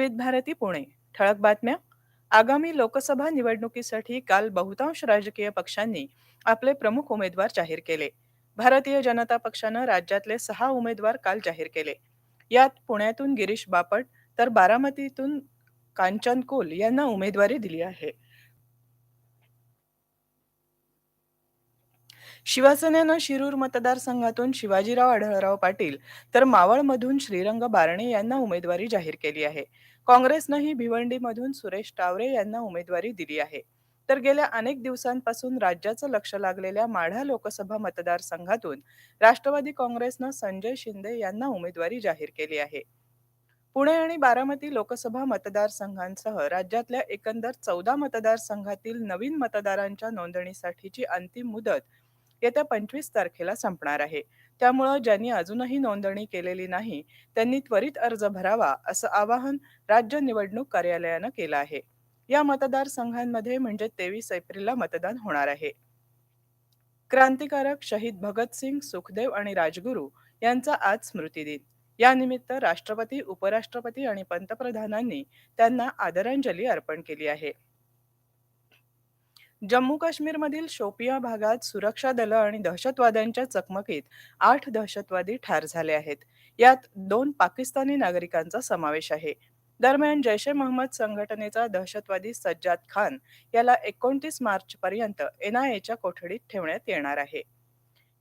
विविध भारती पुणे. ठळक बातम्या. आगामी लोकसभा निवडणुकीसाठी काल बहुतांश राजकीय पक्षांनी आपले प्रमुख उमेदवार जाहीर केले. भारतीय जनता पक्षानं राज्यातले सहा उमेदवार काल जाहीर केले. यात पुण्यातून गिरीश बापट तर बारामतीतून कांचन कुल यांना उमेदवारी दिली आहे. शिवसेनेनं शिरूर मतदारसंघातून शिवाजीराव आढळराव पाटील तर मावळमधून श्रीरंग बारणे यांना उमेदवारी जाहीर केली आहे. काँग्रेसनंही भिवंडीमधून सुरेश टावरे यांना उमेदवारी दिली आहे. तर गेल्या अनेक दिवसांपासून राज्याचं लक्ष लागलेल्या माढा लोकसभा मतदारसंघातून राष्ट्रवादी काँग्रेसनं संजय शिंदे यांना उमेदवारी जाहीर केली आहे. पुणे आणि बारामती लोकसभा मतदारसंघांसह राज्यातल्या एकंदर चौदा मतदारसंघातील नवीन मतदारांच्या नोंदणीसाठीची अंतिम मुदत येत्या पंचवीस तारखेला संपणार आहे. त्यामुळं ज्यांनी अजूनही नोंदणी केलेली नाही त्यांनी त्वरित अर्ज भरावा असं आवाहन राज्य निवडणूक कार्यालयानं केलं आहे. या मतदारसंघांमध्ये म्हणजे तेवीस एप्रिलला मतदान होणार आहे. क्रांतिकारक शहीद भगतसिंग सुखदेव आणि राजगुरू यांचा आज स्मृतिदिन यानिमित्त राष्ट्रपती उपराष्ट्रपती आणि पंतप्रधानांनी त्यांना आदरांजली अर्पण केली आहे. जम्मू काश्मीरमधील शोपिया भागात सुरक्षा दलं आणि दहशतवाद्यांच्या चकमकीत आठ दहशतवादी ठार झाले आहेत. यात दोन पाकिस्तानी नागरिकांचा समावेश आहे. दरम्यान जैश ए मोहम्मद संघटनेचा दहशतवादी सज्जाद खान याला एकोणतीस मार्चपर्यंत एनआयएच्या कोठडीत ठेवण्यात येणार आहे.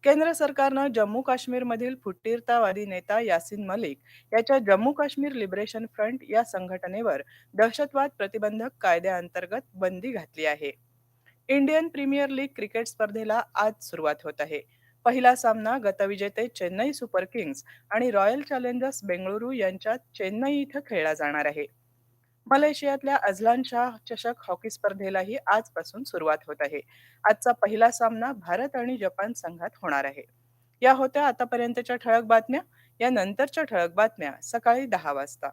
केंद्र सरकारनं जम्मू काश्मीरमधील फुटीरतावादी नेता यासिन मलिक याच्या जम्मू काश्मीर लिबरेशन फ्रंट या संघटनेवर दहशतवाद प्रतिबंधक कायद्याअंतर्गत बंदी घातली आहे. इंडियन प्रीमियर लीग क्रिकेट स्पर्धेला आज सुरुवात होत आहे. पहिला सामना गतविजेते चेन्नई सुपर किंग्स आणि रॉयल चॅलेंजर्स बेंगळुरू यांच्यात चेन्नई इथं खेळला जाणार आहे. मलेशियातल्या अझलान शाह चषक हॉकी स्पर्धेलाही आजपासून सुरुवात होत आहे. आजचा पहिला सामना भारत आणि जपान संघात होणार आहे. या होत्या आतापर्यंतच्या ठळक बातम्या या नंतरच्या ठळक बातम्या सकाळी दहा वाजता.